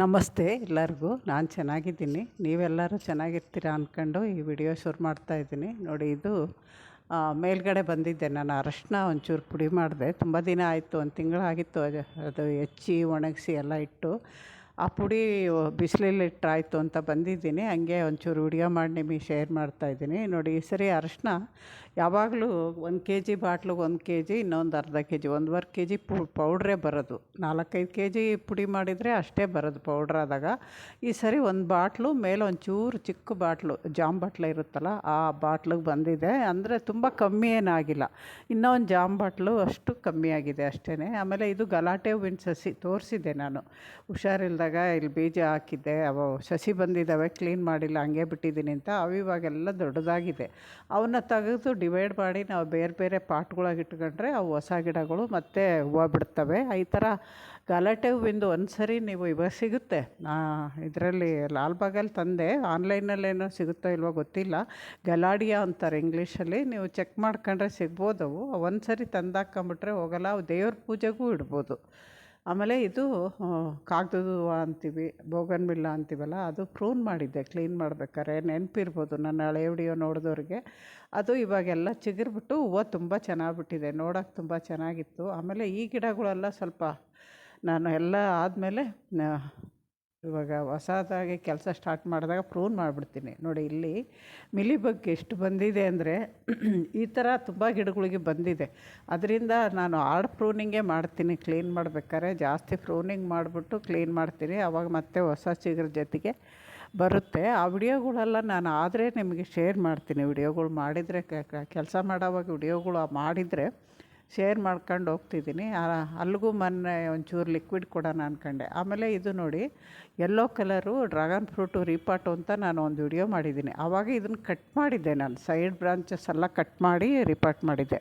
ನಮಸ್ತೆ ಎಲ್ಲರಿಗೂ. ನಾನು ಚೆನ್ನಾಗಿದ್ದೀನಿ. ನೀವೆಲ್ಲರೂ ಚೆನ್ನಾಗಿರ್ತೀರ ಅಂದ್ಕೊಂಡು ಈ ವಿಡಿಯೋ ಶುರು ಮಾಡ್ತಾ ಇದ್ದೀನಿ. ನೋಡಿ, ಇದು ಮೇಲ್ಗಡೆ ಬಂದಿದ್ದೆ. ನಾನು ಅರಶಿನ ಒಂಚೂರು ಪುಡಿ ಮಾಡಿದೆ. ತುಂಬ ದಿನ ಆಯಿತು, ಒಂದು ತಿಂಗಳಾಗಿತ್ತು ಅದು ಹೆಚ್ಚಿ ಒಣಗಿಸಿ ಎಲ್ಲ ಇಟ್ಟು ಆ ಪುಡಿ ಬಿಸಿಲಲ್ಲಿ ಇಟ್ಟಾಯಿತು ಅಂತ ಬಂದಿದ್ದೀನಿ. ಹಂಗೆ ಒಂಚೂರು ವಿಡಿಯೋ ಮಾಡಿ ನಿಮಗೆ ಶೇರ್ ಮಾಡ್ತಾಯಿದ್ದೀನಿ ನೋಡಿ, ಈ ಸರಿ ಅರಶಿನ ಯಾವಾಗಲೂ ಒಂದು ಕೆ ಜಿ ಬಾಟ್ಲಿಗೆ ಒಂದು ಕೆ ಜಿ ಇನ್ನೊಂದು ಅರ್ಧ ಕೆ ಜಿ ಒಂದುವರೆ ಕೆ ಜಿ ಪು ಪೌಡ್ರೇ ಬರೋದು. ನಾಲ್ಕೈದು ಕೆ ಜಿ ಪುಡಿ ಮಾಡಿದರೆ ಅಷ್ಟೇ ಬರೋದು ಪೌಡ್ರ್ ಆದಾಗ. ಈ ಸರಿ ಒಂದು ಬಾಟ್ಲು, ಮೇಲೆ ಒಂಚೂರು ಚಿಕ್ಕ ಬಾಟ್ಲು, ಜಾಮ್ ಬಾಟ್ಲು ಇರುತ್ತಲ್ಲ, ಆ ಬಾಟ್ಲಿಗೆ ಬಂದಿದೆ. ಅಂದರೆ ತುಂಬ ಕಮ್ಮಿ ಏನಾಗಿಲ್ಲ ಇನ್ನೂ ಒಂದು ಜಾಮ್ ಬಾಟ್ಲು ಅಷ್ಟು ಕಮ್ಮಿ ಆಗಿದೆ ಅಷ್ಟೇ ಆಮೇಲೆ ಇದು ಗಲಾಟೆ ಹೂವಿನ ಸಸಿ ತೋರಿಸಿದ್ದೆ ನಾನು. ಹುಷಾರಿಲ್ದಾಗ ಇಲ್ಲಿ ಬೀಜ ಹಾಕಿದ್ದೆ. ಅವು ಸಸಿ ಬಂದಿದ್ದಾವೆ ಕ್ಲೀನ್ ಮಾಡಿಲ್ಲ, ಹಂಗೆ ಬಿಟ್ಟಿದ್ದೀನಿ ಅಂತ ಅವು ಇವಾಗೆಲ್ಲ ದೊಡ್ಡದಾಗಿದೆ. ಅವನ್ನ ತೆಗೆದು ಡಿವೈಡ್ ಮಾಡಿ ನಾವು ಬೇರೆ ಬೇರೆ ಪಾಟ್ಗಳಾಗಿ ಇಟ್ಕೊಂಡ್ರೆ ಅವು ಹೊಸ ಗಿಡಗಳು ಮತ್ತೆ ಹೂವು ಬಿಡ್ತವೆ. ಈ ಥರ ಗಲಾಟೆ ಹೂವಿಂದು ಒಂದು ಸರಿ ನೀವು ಇವಾಗ ಸಿಗುತ್ತೆ. ಇದರಲ್ಲಿ ಲಾಲ್ಬಾಗಲ್ಲಿ ತಂದೆ, ಆನ್ಲೈನಲ್ಲೇನೋ ಸಿಗುತ್ತೋ ಇಲ್ವೋ ಗೊತ್ತಿಲ್ಲ. ಗಲಾಡಿಯಾ ಅಂತಾರೆ ಇಂಗ್ಲೀಷಲ್ಲಿ, ನೀವು ಚೆಕ್ ಮಾಡ್ಕೊಂಡ್ರೆ ಸಿಗ್ಬೋದು ಅವು. ಒಂದು ಸರಿ ತಂದಾಕೊಂಬಿಟ್ರೆ ಹೋಗಲ್ಲ, ಅವು ದೇವ್ರ ಪೂಜೆಗೂ ಇಡ್ಬೋದು. ಆಮೇಲೆ ಇದು ಕಾಗದದ ಹೂವು ಅಂತೀವಿ ಬೋಗನ್ ಬಿಲ್ಲ ಅಂತೀವಲ್ಲ, ಅದು ಪ್ರೂನ್ ಮಾಡಿದ್ದೆ ಕ್ಲೀನ್ ಮಾಡ್ಬೇಕಾದ್ರೆ ನೆನಪಿರ್ಬೋದು ನನ್ನ ಹಳೆ ವಿಡಿಯೋ ನೋಡಿದವ್ರಿಗೆ. ಅದು ಇವಾಗೆಲ್ಲ ಚಿಗುರ್ಬಿಟ್ಟು ಹೂವು ತುಂಬ ಚೆನ್ನಾಗಿ ಬಿಟ್ಟಿದೆ ನೋಡೋಕೆ ತುಂಬ ಚೆನ್ನಾಗಿತ್ತು. ಆಮೇಲೆ ಈ ಗಿಡಗಳೆಲ್ಲ ಸ್ವಲ್ಪ ನಾನು ಎಲ್ಲ ಆದಮೇಲೆ ಇವಾಗ ಹೊಸದಾಗಿ ಕೆಲಸ ಸ್ಟಾರ್ಟ್ ಮಾಡಿದಾಗ ಪ್ರೂನ್ ಮಾಡಿಬಿಡ್ತೀನಿ. ನೋಡಿ ಇಲ್ಲಿ ಮಿಲಿ ಬಗ್ಗೆ ಎಷ್ಟು ಬಂದಿದೆ ಅಂದರೆ ಈ ಥರ ತುಂಬ ಗಿಡಗಳಿಗೆ ಬಂದಿದೆ. ಅದರಿಂದ ನಾನು ಆರ್ಡ್ ಪ್ರೂನಿಂಗೇ ಮಾಡ್ತೀನಿ. ಕ್ಲೀನ್ ಮಾಡ್ಬೇಕಾದ್ರೆ ಜಾಸ್ತಿ ಪ್ರೂನಿಂಗ್ ಮಾಡಿಬಿಟ್ಟು ಕ್ಲೀನ್ ಮಾಡ್ತೀನಿ. ಆವಾಗ ಮತ್ತೆ ಹೊಸ ಚಿಗುರ ಜೊತೆಗೆ ಬರುತ್ತೆ. ಆ ವಿಡಿಯೋಗಳೆಲ್ಲ ನಾನು ಆದರೆ ನಿಮಗೆ ಶೇರ್ ಮಾಡ್ತೀನಿ. ವಿಡಿಯೋಗಳು ಮಾಡಿದರೆ ಕೆಲಸ ಮಾಡೋವಾಗ ವಿಡಿಯೋಗಳು ಮಾಡಿದರೆ ಶೇರ್ ಮಾಡ್ಕೊಂಡು ಹೋಗ್ತಿದ್ದೀನಿ. ಅಲ್ಲಿಗೂ ಮೊನ್ನೆ ಒಂಚೂರು ಲಿಕ್ವಿಡ್ ಕೊಡೋಣ ಅಂದ್ಕೊಂಡೆ ಆಮೇಲೆ ಇದು ನೋಡಿ ಯೆಲ್ಲೋ ಕಲರು ಡ್ರ್ಯಾಗನ್ ಫ್ರೂಟು ರಿಪಾಟು ಅಂತ ನಾನು ಒಂದು ವಿಡಿಯೋ ಮಾಡಿದ್ದೀನಿ. ಆವಾಗ ಇದನ್ನು ಕಟ್ ಮಾಡಿದ್ದೆ ನಾನು. ಸೈಡ್ ಬ್ರಾಂಚಸ್ ಎಲ್ಲ ಕಟ್ ಮಾಡಿ ರಿಪಾಟ್ ಮಾಡಿದ್ದೆ.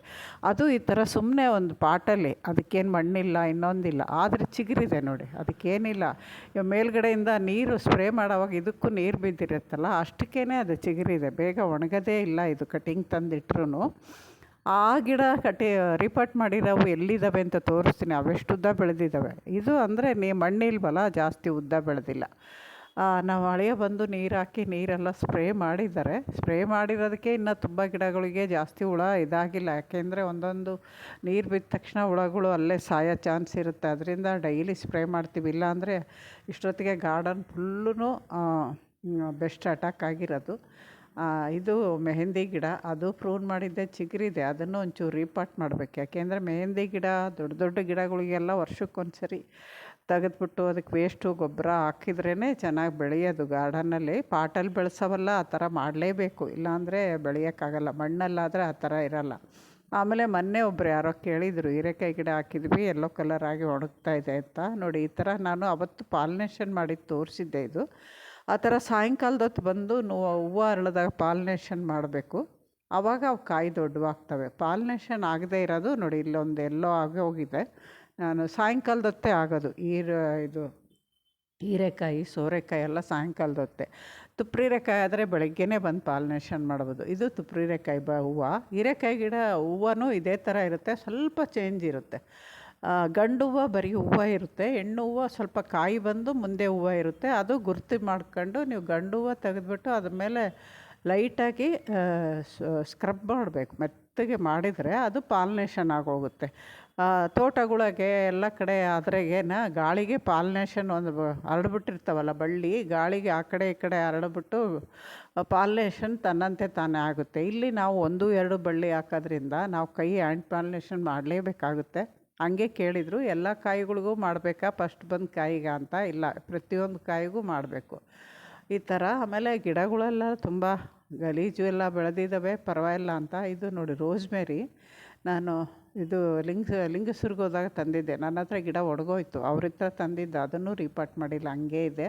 ಅದು ಈ ಥರ ಸುಮ್ಮನೆ ಒಂದು ಪಾಟಲ್ಲಿ, ಅದಕ್ಕೇನು ಮಣ್ಣಿಲ್ಲ, ಇನ್ನೊಂದಿಲ್ಲ. ಆದರೆ ಚಿಗುರಿದೆ ನೋಡಿ, ಅದಕ್ಕೇನಿಲ್ಲ. ಮೇಲ್ಗಡೆಯಿಂದ ನೀರು ಸ್ಪ್ರೇ ಮಾಡೋವಾಗ ಇದಕ್ಕೂ ನೀರು ಬಿದ್ದಿರುತ್ತಲ್ಲ ಅಷ್ಟಕ್ಕೇ ಅದು ಚಿಗುರಿದೆ. ಬೇಗ ಒಣಗೋದೇ ಇಲ್ಲ ಇದು ಕಟಿಂಗ್ ತಂದಿಟ್ರು ಆ ಗಿಡ ಕಟ್ಟಿ ರಿಪೋರ್ಟ್ ಮಾಡಿರೋವು ಎಲ್ಲಿದ್ದಾವೆ ಅಂತ ತೋರಿಸ್ತೀನಿ. ಅವೆಷ್ಟು ಉದ್ದ ಬೆಳೆದಿದ್ದಾವೆ ಇದು ಅಂದರೆ ನೀ ಬಲ ಜಾಸ್ತಿ ಉದ್ದ ಬೆಳೆದಿಲ್ಲ. ನಾವು ಹಳೆಯ ಬಂದು ನೀರು ಹಾಕಿ ನೀರೆಲ್ಲ ಸ್ಪ್ರೇ ಮಾಡಿದ್ದಾರೆ. ಸ್ಪ್ರೇ ಮಾಡಿರೋದಕ್ಕೆ ಇನ್ನು ತುಂಬ ಗಿಡಗಳಿಗೆ ಜಾಸ್ತಿ ಹುಳ ಇದಾಗಿಲ್ಲ. ಯಾಕೆಂದರೆ ಒಂದೊಂದು ನೀರು ಬಿದ್ದ ತಕ್ಷಣ ಹುಳಗಳು ಅಲ್ಲೇ ಸಾಯೋ ಚಾನ್ಸ್ ಇರುತ್ತೆ. ಅದರಿಂದ ಡೈಲಿ ಸ್ಪ್ರೇ ಮಾಡ್ತೀವಿ. ಇಲ್ಲಾಂದರೆ ಇಷ್ಟೊತ್ತಿಗೆ ಗಾರ್ಡನ್ ಫುಲ್ಲು ಬೆಸ್ಟ್ ಅಟ್ಯಾಕ್ ಆಗಿರೋದು. ಇದು ಮೆಹೆಂದಿ ಗಿಡ, ಅದು ಪ್ರೂನ್ ಮಾಡಿದ್ದೆ ಚಿಗರಿದೆ. ಅದನ್ನು ಒಂಚೂರು ರೀಪಾಟ್ ಮಾಡಬೇಕು. ಯಾಕೆಂದರೆ ಮೆಹೆಂದಿ ಗಿಡ, ದೊಡ್ಡ ದೊಡ್ಡ ಗಿಡಗಳಿಗೆಲ್ಲ ವರ್ಷಕ್ಕೊಂದು ಸರಿ ತೆಗೆದ್ಬಿಟ್ಟು ಅದಕ್ಕೆ ವೇಸ್ಟು ಗೊಬ್ಬರ ಹಾಕಿದ್ರೇ ಚೆನ್ನಾಗಿ ಬೆಳೆಯೋದು. ಗಾರ್ಡನಲ್ಲಿ ಪಾಟಲ್ಲಿ ಬೆಳೆಸೋವಲ್ಲ, ಆ ಥರ ಮಾಡಲೇಬೇಕು. ಇಲ್ಲಾಂದರೆ ಬೆಳೆಯೋಕ್ಕಾಗಲ್ಲ. ಮಣ್ಣಲ್ಲಾದರೆ ಆ ಥರ ಇರಲ್ಲ. ಆಮೇಲೆ ಮೊನ್ನೆ ಒಬ್ಬರು ಯಾರೋ ಕೇಳಿದರು, ಹೀರೆಕಾಯಿ ಗಿಡ ಹಾಕಿದ್ವಿ ಎಲ್ಲೋ ಕಲರ್ ಆಗಿ ಒಣಗ್ತಾ ಇದೆ ಅಂತ. ನೋಡಿ, ಈ ಥರ ನಾನು ಅವತ್ತು ಪಾಲಿನೇಷನ್ ಮಾಡಿ ತೋರಿಸಿದ್ದೆ ಇದು. ಆ ಥರ ಸಾಯಂಕಾಲದೊತ್ತು ಬಂದು ನೋವು ಹೂವು ಅರಳಿದಾಗ ಪಾಲಿನೇಷನ್ ಮಾಡಬೇಕು. ಆವಾಗ ಅವು ಕಾಯಿ ದೊಡ್ಡವಾಗ್ತವೆ. ಪಾಲಿನೇಷನ್ ಆಗದೇ ಇರೋದು ನೋಡಿ, ಇಲ್ಲೊಂದು ಎಲ್ಲೋ ಆಗಿ ಹೋಗಿದೆ. ನಾನು ಸಾಯಂಕಾಲದೊತ್ತೇ ಆಗೋದು. ಈರ, ಇದು ಹೀರೆಕಾಯಿ, ಸೋರೆಕಾಯಿ ಎಲ್ಲ ಸಾಯಂಕಾಲದೊತ್ತೆ. ತುಪ್ರಿರೆಕಾಯಿ ಆದರೆ ಬೆಳಗ್ಗೆನೇ ಬಂದು ಪಾಲಿನೇಷನ್ ಮಾಡ್ಬೋದು. ಇದು ತುಪ್ರಿರೆಕಾಯಿ ಬ ಹೂವು. ಹೀರೆಕಾಯಿ ಗಿಡ ಹೂವನೂ ಇದೇ ಥರ ಇರುತ್ತೆ. ಸ್ವಲ್ಪ ಚೇಂಜ್ ಇರುತ್ತೆ. ಗಂಡು ಹೂವು ಬರೀ ಹೂವು ಇರುತ್ತೆ ಹೆಣ್ಣು ಹೂವು ಸ್ವಲ್ಪ ಕಾಯಿ ಬಂದು ಮುಂದೆ ಹೂವು ಇರುತ್ತೆ, ಅದು ಗುರ್ತು ಮಾಡ್ಕೊಂಡು ನೀವು ಗಂಡು ಹೂವು ತೆಗೆದ್ಬಿಟ್ಟು ಅದ್ರ ಮೇಲೆ ಲೈಟಾಗಿ ಸ್ಕ್ರಬ್ ಮಾಡಬೇಕು, ಮೆತ್ತಗೆ ಮಾಡಿದರೆ ಅದು ಪಾಲಿನೇಷನ್ ಆಗೋಗುತ್ತೆ. ತೋಟಗಳಿಗೆ ಎಲ್ಲ ಕಡೆ ಆದ್ರೆಗೇನ ಗಾಳಿಗೆ ಪಾಲಿನೇಷನ್ ಒಂದು ಹರಡ್ಬಿಟ್ಟಿರ್ತಾವಲ್ಲ ಬಳ್ಳಿ, ಗಾಳಿಗೆ ಆ ಕಡೆ ಈ ಕಡೆ ಹರಡ್ಬಿಟ್ಟು ಪಾಲಿನೇಷನ್ ತನ್ನಂತೆ ತಾನೇ ಆಗುತ್ತೆ. ಇಲ್ಲಿ ನಾವು ಒಂದು, ಎರಡು ಬಳ್ಳಿ ಹಾಕೋದ್ರಿಂದ ನಾವು ಕೈ ಹ್ಯಾಂಡ್ ಪಾಲಿನೇಷನ್ ಮಾಡಲೇಬೇಕಾಗುತ್ತೆ. ಹಂಗೆ ಕೇಳಿದರು, ಎಲ್ಲ ಕಾಯಿಗಳಿಗೂ ಮಾಡಬೇಕಾ? ಫಸ್ಟ್ ಬಂದು ಕಾಯಿಗ ಅಂತ ಇಲ್ಲ, ಪ್ರತಿಯೊಂದು ಕಾಯಿಗೂ ಮಾಡಬೇಕು. ಈ ಥರ ಆಮೇಲೆ ಗಿಡಗಳೆಲ್ಲ ತುಂಬ ಗಲೀಜು ಎಲ್ಲ ಬೆಳೆದಿದ್ದಾವೆ ಪರವಾಗಿಲ್ಲ ಅಂತ. ಇದು ನೋಡಿ ರೋಸ್ಮೇರಿ. ನಾನು ಇದು ಲಿಂಗ, ಲಿಂಗಸುರ್ಗೆ ತಂದಿದ್ದೆ. ನನ್ನ ಹತ್ರ ಗಿಡ ಒಡಗೋಯ್ತು. ಅವ್ರ ಹತ್ರ ತಂದಿದ್ದು. ಅದನ್ನು ರೀಪಾಟ್ ಮಾಡಿಲ್ಲ. ಹಂಗೆ ಇದೆ.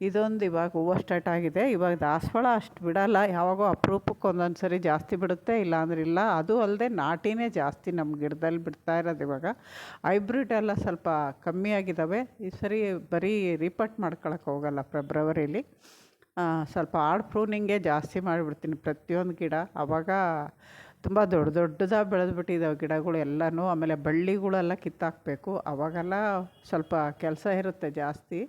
ಇದೊಂದು ಇವಾಗ ಹೂವು ಸ್ಟಾರ್ಟ್ ಆಗಿದೆ. ಇವಾಗ ದಾಸವಾಳ ಅಷ್ಟು ಬಿಡಲ್ಲ. ಯಾವಾಗೋ ಅಪರೂಪಕ್ಕೆ ಒಂದೊಂದು ಸರಿ ಜಾಸ್ತಿ ಬಿಡುತ್ತೆ, ಇಲ್ಲಾಂದ್ರೆ ಇಲ್ಲ. ಅದು ಅಲ್ಲದೆ ನಾಟಿನೇ ಜಾಸ್ತಿ ನಮ್ಮ ಗಿಡದಲ್ಲಿ ಬಿಡ್ತಾ ಇರೋದು ಇವಾಗ. ಹೈಬ್ರಿಡ್ ಎಲ್ಲ ಸ್ವಲ್ಪ ಕಮ್ಮಿ ಆಗಿದ್ದಾವೆ ಈ ಸರಿ ಬರೀ ರಿಪಟ್ ಮಾಡ್ಕೊಳಕ್ಕೆ ಹೋಗಲ್ಲ ಫೆಬ್ರವರಿಲಿ ಸ್ವಲ್ಪ ಆಡ್ ಪ್ರೂನಿಂಗೇ ಜಾಸ್ತಿ ಮಾಡಿಬಿಡ್ತೀನಿ ಪ್ರತಿಯೊಂದು ಗಿಡ. ಆವಾಗ ತುಂಬ ದೊಡ್ಡ ದೊಡ್ಡದಾಗಿ ಬೆಳೆದ್ಬಿಟ್ಟಿದ್ದಾವೆ ಗಿಡಗಳು ಎಲ್ಲನೂ. ಆಮೇಲೆ ಬಳ್ಳಿಗಳೆಲ್ಲ ಕಿತ್ತಾಕಬೇಕು. ಅವಾಗೆಲ್ಲ ಸ್ವಲ್ಪ ಕೆಲಸ ಇರುತ್ತೆ ಜಾಸ್ತಿ.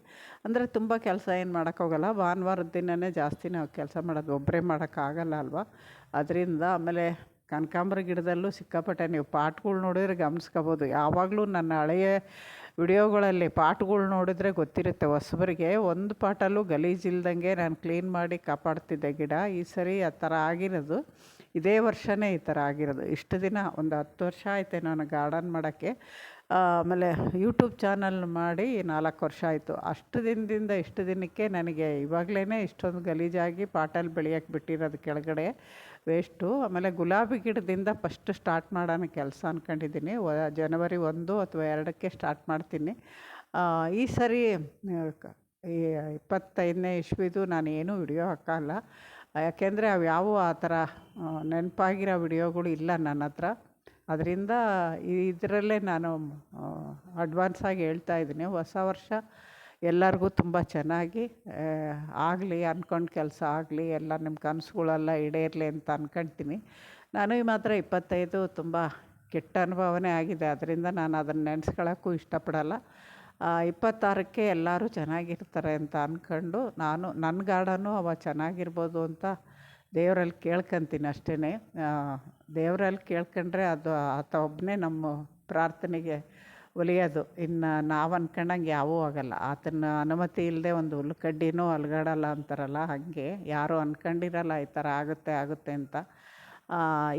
ಅಂದರೆ ತುಂಬ ಕೆಲಸ ಏನು ಮಾಡೋಕ್ಕೋಗಲ್ಲ. ಭಾನುವಾರದ ದಿನವೇ ಜಾಸ್ತಿ ನಾವು ಕೆಲಸ ಮಾಡೋದು. ಒಬ್ಬರೇ ಮಾಡೋಕ್ಕಾಗಲ್ಲ ಅಲ್ವಾ? ಅದರಿಂದ ಆಮೇಲೆ ಕನಕಾಂಬರ ಗಿಡದಲ್ಲೂ ಸಿಕ್ಕಾಪಟ್ಟೆ ನೀವು ಪಾಟ್ಗಳು ನೋಡಿದರೆ ಗಮನಿಸ್ಕೋಬೋದು. ಯಾವಾಗಲೂ ನನ್ನ ಹಳೆಯ ವಿಡಿಯೋಗಳಲ್ಲಿ ಪಾಟ್ಗಳು ನೋಡಿದರೆ ಗೊತ್ತಿರುತ್ತೆ. ಹೊಸಬರಿಗೆ ಒಂದು ಪಾಟಲ್ಲೂ ಗಲೀಜಿಲ್ದಂಗೆ ನಾನು ಕ್ಲೀನ್ ಮಾಡಿ ಕಾಪಾಡ್ತಿದ್ದೆ ಗಿಡ. ಈ ಸರಿ ಆ ಥರ ಆಗಿರೋದು. ಇದೇ ವರ್ಷವೇ ಈ ಥರ ಆಗಿರೋದು. ಇಷ್ಟು ದಿನ ಒಂದು ಹತ್ತು ವರ್ಷ ಆಯಿತು ನಾನು ಗಾರ್ಡನ್ ಮಾಡೋಕ್ಕೆ. ಆಮೇಲೆ ಯೂಟ್ಯೂಬ್ ಚಾನಲ್ ಮಾಡಿ ನಾಲ್ಕು ವರ್ಷ ಆಯಿತು. ಅಷ್ಟು ದಿನದಿಂದ ಇಷ್ಟು ದಿನಕ್ಕೆ ನನಗೆ ಇವಾಗಲೇ ಇಷ್ಟೊಂದು ಗಲೀಜಾಗಿ ಪಾಟಲ್ಲಿ ಬೆಳೆಯೋಕ್ಕೆ ಬಿಟ್ಟಿರೋದು ಕೆಳಗಡೆ ವೇಸ್ಟು. ಆಮೇಲೆ ಗುಲಾಬಿ ಗಿಡದಿಂದ ಫಸ್ಟ್ ಸ್ಟಾರ್ಟ್ ಮಾಡೋಣ ಕೆಲಸ ಅಂದ್ಕೊಂಡಿದ್ದೀನಿ ಜನವರಿ ಒಂದು ಅಥವಾ ಎರಡಕ್ಕೆ ಸ್ಟಾರ್ಟ್ ಮಾಡ್ತೀನಿ. ಈ ಸರಿ ಇಪ್ಪತ್ತೈದನೇ ಇಸ್ವಿದು ನಾನು ಏನೂ ವಿಡಿಯೋ ಹಾಕಲ್ಲ. ಯಾಕೆಂದರೆ ಅವು ಯಾವುವು ಆ ಥರ ನೆನಪಾಗಿರೋ ವಿಡಿಯೋಗಳು ಇಲ್ಲ ನನ್ನ ಹತ್ರ. ಅದರಿಂದ ಇದರಲ್ಲೇ ನಾನು ಅಡ್ವಾನ್ಸಾಗಿ ಹೇಳ್ತಾ ಇದ್ದೀನಿ. ಹೊಸ ವರ್ಷ ಎಲ್ಲರಿಗೂ ತುಂಬ ಚೆನ್ನಾಗಿ ಆಗಲಿ ಅಂದ್ಕೊಂಡು ಕೆಲಸ ಆಗಲಿ, ಎಲ್ಲ ನಿಮ್ಮ ಕನಸುಗಳೆಲ್ಲ ಈಡೇರಲಿ ಅಂತ ಅಂದ್ಕೊಳ್ತೀನಿ ಈ ಮಾತ್ರ ಇಪ್ಪತ್ತೈದು ತುಂಬ ಕೆಟ್ಟ ಅನುಭವನೇ ಆಗಿದೆ. ಅದರಿಂದ ನಾನು ಅದನ್ನು ನೆನೆಸ್ಕೊಳ್ಳೋಕ್ಕೂ ಇಷ್ಟಪಡಲ್ಲ. ಇಪ್ಪತ್ತಾರಕ್ಕೆ ಎಲ್ಲರೂ ಚೆನ್ನಾಗಿರ್ತಾರೆ ಅಂತ ಅಂದ್ಕೊಂಡು ನಾನು ನನ್ನ ಗಾರ್ಡನು ಅವ ಚೆನ್ನಾಗಿರ್ಬೋದು ಅಂತ ದೇವರಲ್ಲಿ ಕೇಳ್ಕೊತೀನಿ ಅಷ್ಟೇ ದೇವರಲ್ಲಿ ಕೇಳ್ಕೊಂಡ್ರೆ ಅದು ಆತ ಒಬ್ಬನೇ ನಮ್ಮ ಪ್ರಾರ್ಥನೆಗೆ ಒಲಿಯೋದು. ಇನ್ನು ನಾವು ಅಂದ್ಕೊಂಡಂಗೆ ಯಾವೂ ಆಗೋಲ್ಲ. ಆತನ ಅನುಮತಿ ಇಲ್ಲದೆ ಒಂದು ಹುಲ್ಲು ಅಲ್ಗಾಡಲ್ಲ ಅಂತಾರಲ್ಲ, ಹಾಗೆ ಯಾರೂ ಅಂದ್ಕೊಂಡಿರಲ್ಲ ಈ ಥರ ಆಗುತ್ತೆ ಆಗುತ್ತೆ ಅಂತ.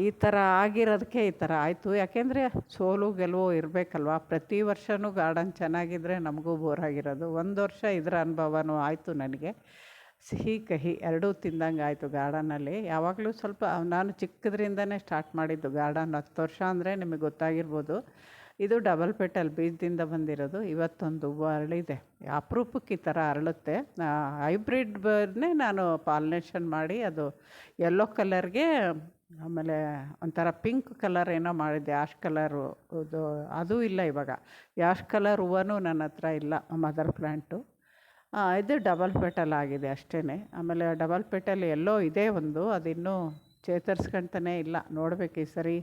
ಈ ಥರ ಆಗಿರೋದಕ್ಕೆ ಈ ಥರ ಆಯಿತು. ಯಾಕೆಂದರೆ ಸೋಲು, ಗೆಲುವು ಇರಬೇಕಲ್ವ? ಪ್ರತಿ ವರ್ಷವೂ ಗಾರ್ಡನ್ ಚೆನ್ನಾಗಿದ್ದರೆ ನಮಗೂ ಬೋರ್ ಆಗಿರೋದು. ಒಂದು ವರ್ಷ ಇದರ ಅನುಭವವೂ ಆಯಿತು ನನಗೆ. ಸಿಹಿ, ಕಹಿ ಎರಡೂ ತಿಂದಂಗೆ ಆಯಿತು ಗಾರ್ಡನಲ್ಲಿ ಯಾವಾಗಲೂ ಸ್ವಲ್ಪ, ನಾನು ಚಿಕ್ಕದ್ರಿಂದನೇ ಸ್ಟಾರ್ಟ್ ಮಾಡಿದ್ದು ಗಾರ್ಡನ್. ಹತ್ತು ವರ್ಷ ಅಂದರೆ ನಿಮಗೆ ಗೊತ್ತಾಗಿರ್ಬೋದು. ಇದು ಡಬಲ್ ಪೆಟಲ್ ಬೀಜದಿಂದ ಬಂದಿರೋದು. ಇವತ್ತೊಂದು ಹೂವು ಅರಳಿದೆ. ಅಪರೂಪಕ್ಕೆ ಈ ಥರ ಅರಳುತ್ತೆ. ಹೈಬ್ರಿಡ್ ಬರ್ನೇ ನಾನು ಪಾಲಿನೇಷನ್ ಮಾಡಿ ಅದು ಯೆಲ್ಲೋ ಕಲರ್ಗೆ ಆಮೇಲೆ ಒಂಥರ ಪಿಂಕ್ ಕಲರ್ ಏನೋ ಮಾಡಿದ್ದೆ, ಆಶ್ ಕಲರು. ಇದು ಅದೂ ಇಲ್ಲ ಇವಾಗ. ಯಾಶ್ ಕಲರ್ ಹೂವನೂ ನನ್ನ ಹತ್ರ ಇಲ್ಲ, ಮದರ್ ಪ್ಲ್ಯಾಂಟು ಇದು ಡಬಲ್ ಪೆಟಲ್ ಆಗಿದೆ ಅಷ್ಟೇ ಆಮೇಲೆ ಡಬಲ್ ಪೆಟಲ್ ಎಲ್ಲೋ ಇದೆ ಒಂದು ಅದಿನ್ನೂ ಚೇತರಿಸ್ಕೊಂತನೇ ಇಲ್ಲ. ನೋಡಬೇಕು ಈ ಸರಿ.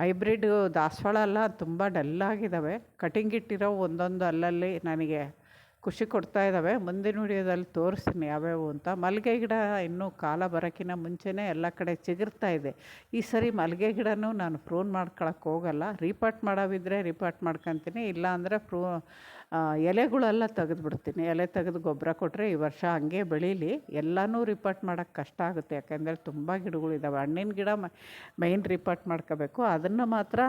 ಹೈಬ್ರಿಡ್ ದಾಸವಾಳ ಎಲ್ಲ ತುಂಬ ಡಲ್ಲಾಗಿದ್ದಾವೆ ಕಟಿಂಗ್ ಇಟ್ಟಿರೋ ಒಂದೊಂದು ಅಲ್ಲಲ್ಲಿ ನನಗೆ ಖುಷಿ ಕೊಡ್ತಾ ಇದ್ದಾವೆ ಮುಂದಿನ ವಿಡಿಯೋದಲ್ಲಿ ತೋರಿಸ್ತೀನಿ ಯಾವ್ಯಾವು ಅಂತ. ಮಲ್ಲಿಗೆ ಗಿಡ ಇನ್ನೂ ಕಾಲ ಬರೋಕ್ಕಿಂತ ಮುಂಚೆನೇ ಎಲ್ಲ ಕಡೆ ಚಿಗುರ್ತಾ ಇದೆ. ಈ ಸರಿ ಮಲ್ಲಿಗೆ ಗಿಡನೂ ನಾನು ಪ್ರೂನ್ ಮಾಡ್ಕೊಳಕ್ಕೆ ಹೋಗಲ್ಲ. ರೀಪಾಟ್ ಮಾಡೋವಿದ್ರೆ ರೀಪಾಟ್ ಮಾಡ್ಕೊತೀನಿ. ಇಲ್ಲ ಅಂದರೆ ಪ್ರೂ ಎಲೆಗಳೆಲ್ಲ ತೆಗೆದುಬಿಡ್ತೀನಿ. ಎಲೆ ತೆಗೆದು ಗೊಬ್ಬರ ಕೊಟ್ಟರೆ ಈ ವರ್ಷ ಹಂಗೆ ಬೆಳೀಲಿ. ಎಲ್ಲನೂ ರಿಪಾರ್ಟ್ ಮಾಡೋಕ್ಕೆ ಕಷ್ಟ ಆಗುತ್ತೆ. ಯಾಕೆಂದರೆ ತುಂಬ ಗಿಡಗಳಿದ್ದಾವೆ ಹಣ್ಣಿನ ಗಿಡ ಮೈನ್ ರಿಪಾರ್ಟ್ ಮಾಡ್ಕೋಬೇಕು. ಅದನ್ನು ಮಾತ್ರ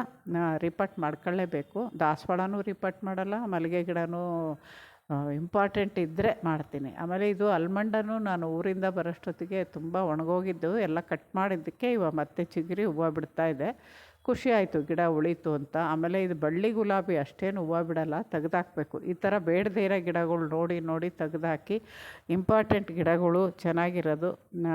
ರಿಪಾರ್ಟ್ ಮಾಡ್ಕೊಳ್ಳೇಬೇಕು. ದಾಸವಾಳನೂ ರಿಪಾರ್ಟ್ ಮಾಡಲ್ಲ. ಮಲ್ಲಿಗೆ ಗಿಡನೂ ಇಂಪಾರ್ಟೆಂಟ್ ಇದ್ದರೆ ಮಾಡ್ತೀನಿ. ಆಮೇಲೆ ಇದು ಅಲ್ಮಂಡನು ನಾನು ಊರಿಂದ ಬರೋಷ್ಟೊತ್ತಿಗೆ ತುಂಬ ಒಣಗೋಗಿದ್ದು, ಎಲ್ಲ ಕಟ್ ಮಾಡಿದ್ದಕ್ಕೆ ಇವಾಗ ಮತ್ತೆ ಚಿಗುರಿ ಹೂವು ಇದೆ. ಖುಷಿ ಆಯಿತು, ಗಿಡ ಉಳೀತು ಅಂತ. ಆಮೇಲೆ ಇದು ಬಳ್ಳಿ ಗುಲಾಬಿ ಅಷ್ಟೇನು ಹೂವು ಬಿಡಲ್ಲ, ತೆಗ್ದಾಕಬೇಕು. ಈ ಥರ ಬೇಡದೇ ಇರೋ ಗಿಡಗಳು ನೋಡಿ ನೋಡಿ ತೆಗ್ದಾಕಿ, ಇಂಪಾರ್ಟೆಂಟ್ ಗಿಡಗಳು ಚೆನ್ನಾಗಿರೋದು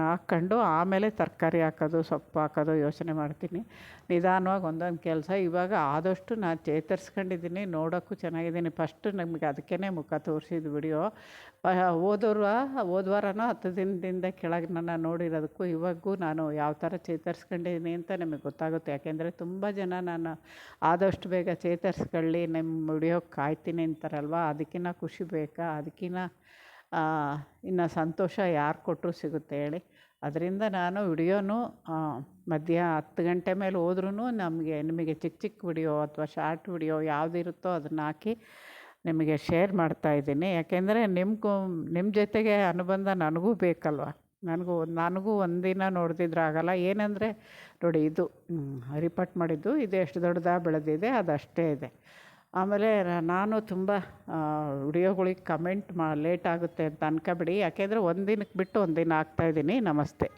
ಹಾಕ್ಕೊಂಡು ಆಮೇಲೆ ತರಕಾರಿ ಹಾಕೋದು, ಸೊಪ್ಪು ಹಾಕೋದು ಯೋಚನೆ ಮಾಡ್ತೀನಿ. ನಿಧಾನವಾಗಿ ಒಂದೊಂದು ಕೆಲಸ. ಇವಾಗ ಆದಷ್ಟು ನಾನು ಚೇತರಿಸ್ಕೊಂಡಿದ್ದೀನಿ, ನೋಡೋಕ್ಕೂ ಚೆನ್ನಾಗಿದ್ದೀನಿ. ಫಸ್ಟ್ ನಮಗೆ ಅದಕ್ಕೇ ಮುಖ ತೋರಿಸಿದ ವಿಡಿಯೋ. ಓದೋರು ಹೋದ ವಾರನೋ ಹತ್ತು ದಿನದಿಂದ ಕೆಳಗೆ ನನ್ನ ನೋಡಿರೋದಕ್ಕೂ ಇವಾಗೂ ನಾನು ಯಾವ ಥರ ಚೇತರಿಸ್ಕೊಂಡಿದ್ದೀನಿ ಅಂತ ನಿಮಗೆ ಗೊತ್ತಾಗುತ್ತೆ. ಯಾಕೆಂದರೆ ತುಂಬ ಜನ ನಾನು ಆದಷ್ಟು ಬೇಗ ಚೇತರಿಸ್ಕೊಳ್ಳಿ ನಿಮ್ಮ ವಿಡಿಯೋ ಕಾಯ್ತೀನಿ ಅಂತಾರಲ್ವ? ಅದಕ್ಕಿಂತ ಖುಷಿ ಬೇಕಾ? ಅದಕ್ಕಿಂತ ಇನ್ನು ಸಂತೋಷ ಯಾರು ಕೊಟ್ಟರು ಸಿಗುತ್ತೆ ಹೇಳಿ. ಅದರಿಂದ ನಾನು ವಿಡಿಯೋನು ಮಧ್ಯ ಹತ್ತು ಗಂಟೆ ಮೇಲೆ ಹೋದ್ರೂ ನಮಗೆ, ನಿಮಗೆ ಚಿಕ್ಕ ಚಿಕ್ಕ ವಿಡಿಯೋ ಅಥವಾ ಶಾರ್ಟ್ ವಿಡಿಯೋ ಯಾವುದಿರುತ್ತೋ ಅದನ್ನು ಹಾಕಿ ನಿಮಗೆ ಶೇರ್ ಮಾಡ್ತಾಯಿದ್ದೀನಿ ಯಾಕೆಂದರೆ ನಿಮಗೂ ನಿಮ್ಮ ಜೊತೆಗೆ ಅನುಬಂಧ ನನಗೂ ಬೇಕಲ್ವ? ನನಗೂ ನನಗೂ ಒಂದಿನ ನೋಡ್ದಿದ್ರೆ ಆಗೋಲ್ಲ. ಏನಂದರೆ, ನೋಡಿ ಇದು ರಿಪೋರ್ಟ್ ಮಾಡಿದ್ದು, ಇದು ಎಷ್ಟು ದೊಡ್ಡದಾಗಿ ಬೆಳೆದಿದೆ, ಅದು ಅಷ್ಟೇ ಇದೆ. ಆಮೇಲೆ ನಾನು ತುಂಬ ವಿಡಿಯೋಗಳಿಗೆ ಕಮೆಂಟ್ ಮಾ, ಲೇಟ್ ಆಗುತ್ತೆ ಅಂತ ಅನ್ಕೋಬೇಡಿ. ಯಾಕೆಂದರೆ ಒಂದಿನಕ್ಕೆ ದಿನಕ್ಕೆ ಬಿಟ್ಟು ಒಂದಿನ ದಿನ ಹಾಕ್ತಾಯಿದ್ದೀನಿ ನಮಸ್ತೆ.